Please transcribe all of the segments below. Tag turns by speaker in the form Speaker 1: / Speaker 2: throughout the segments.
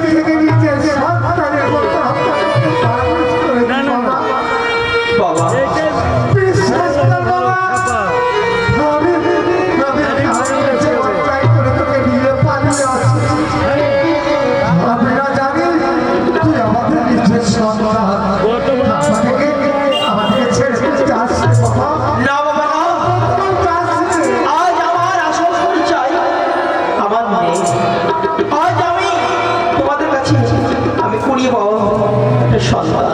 Speaker 1: Thank you. সন্তান।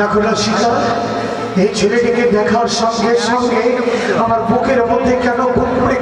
Speaker 2: ডাকুলা
Speaker 1: শিকার এই
Speaker 3: ছেলেটিকে দেখার সঙ্গে সঙ্গে আমার বুকের মধ্যে কেন
Speaker 1: কুকুরে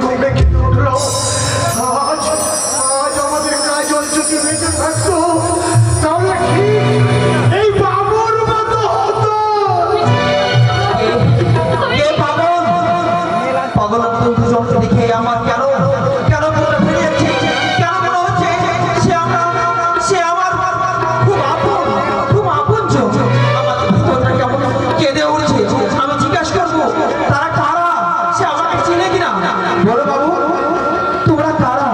Speaker 1: তোমরা কারা?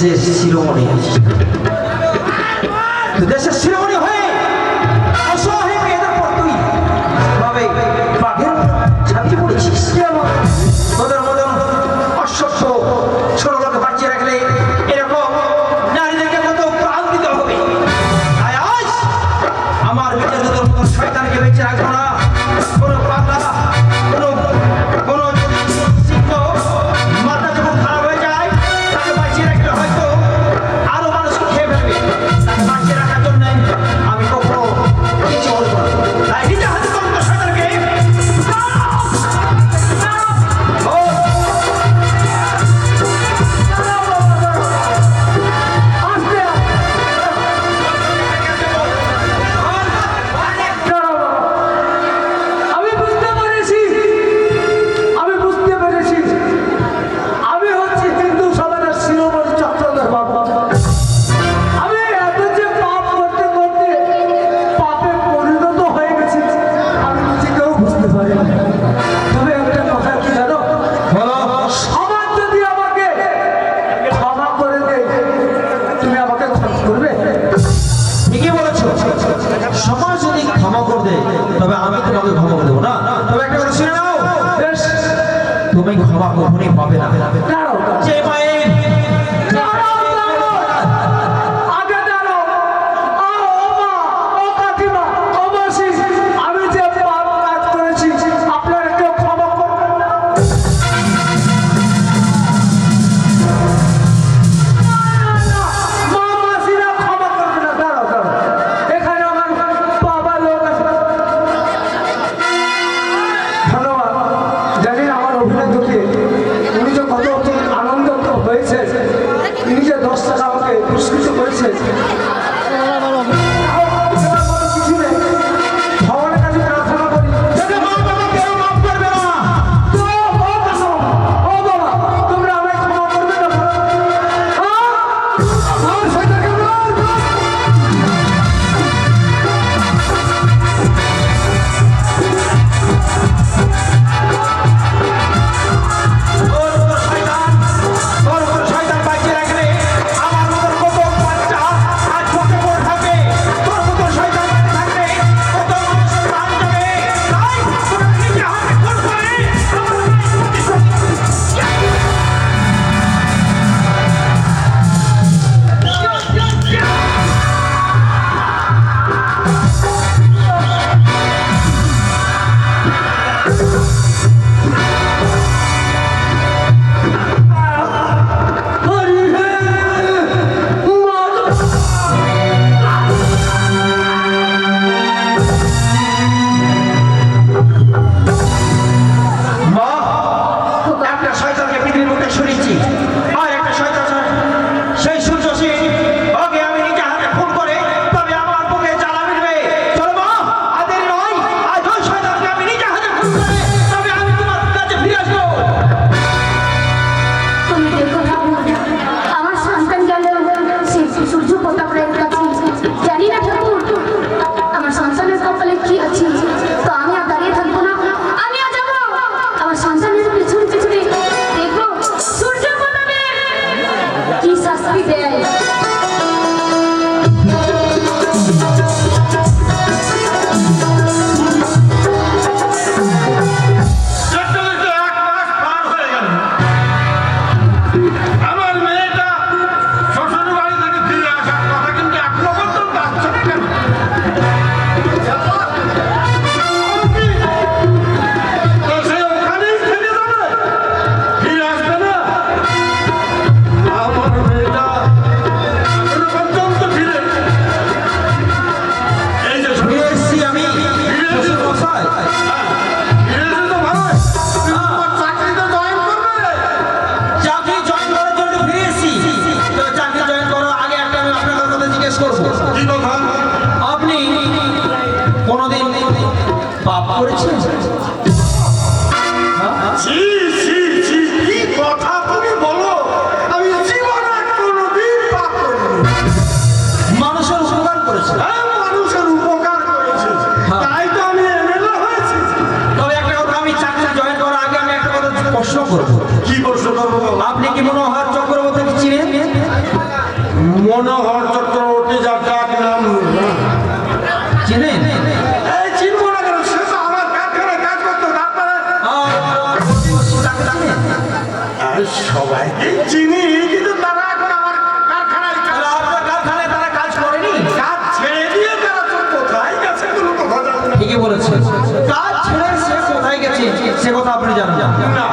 Speaker 1: দেশের শিরোমণি দেশের শিরোমণি হয়ে অসহায় মেয়েদের পর তুই ভাবে বাঘের ছাপিয়ে পড়েছিস। তোদের মতন অসভ্য ছোটলোকে বাঁচিয়ে রাখলে এরকম নারীদেরকে কত প্রাণ দিতে হবে। আজ আমার মেয়েদের মতন শয়তানকে বেঁচে রাখবে
Speaker 4: চিনি কিন্তু তারা এখন আমার
Speaker 1: তারা কাজ করেনি?
Speaker 4: কাজ ছেড়ে দিয়ে তারা কোথায় গেছে কোনো কথা
Speaker 1: ঠিকই বলেছে কাজ ছেড়ে সে কোথায় গেছে? সে কথা আপনি জানেন। না।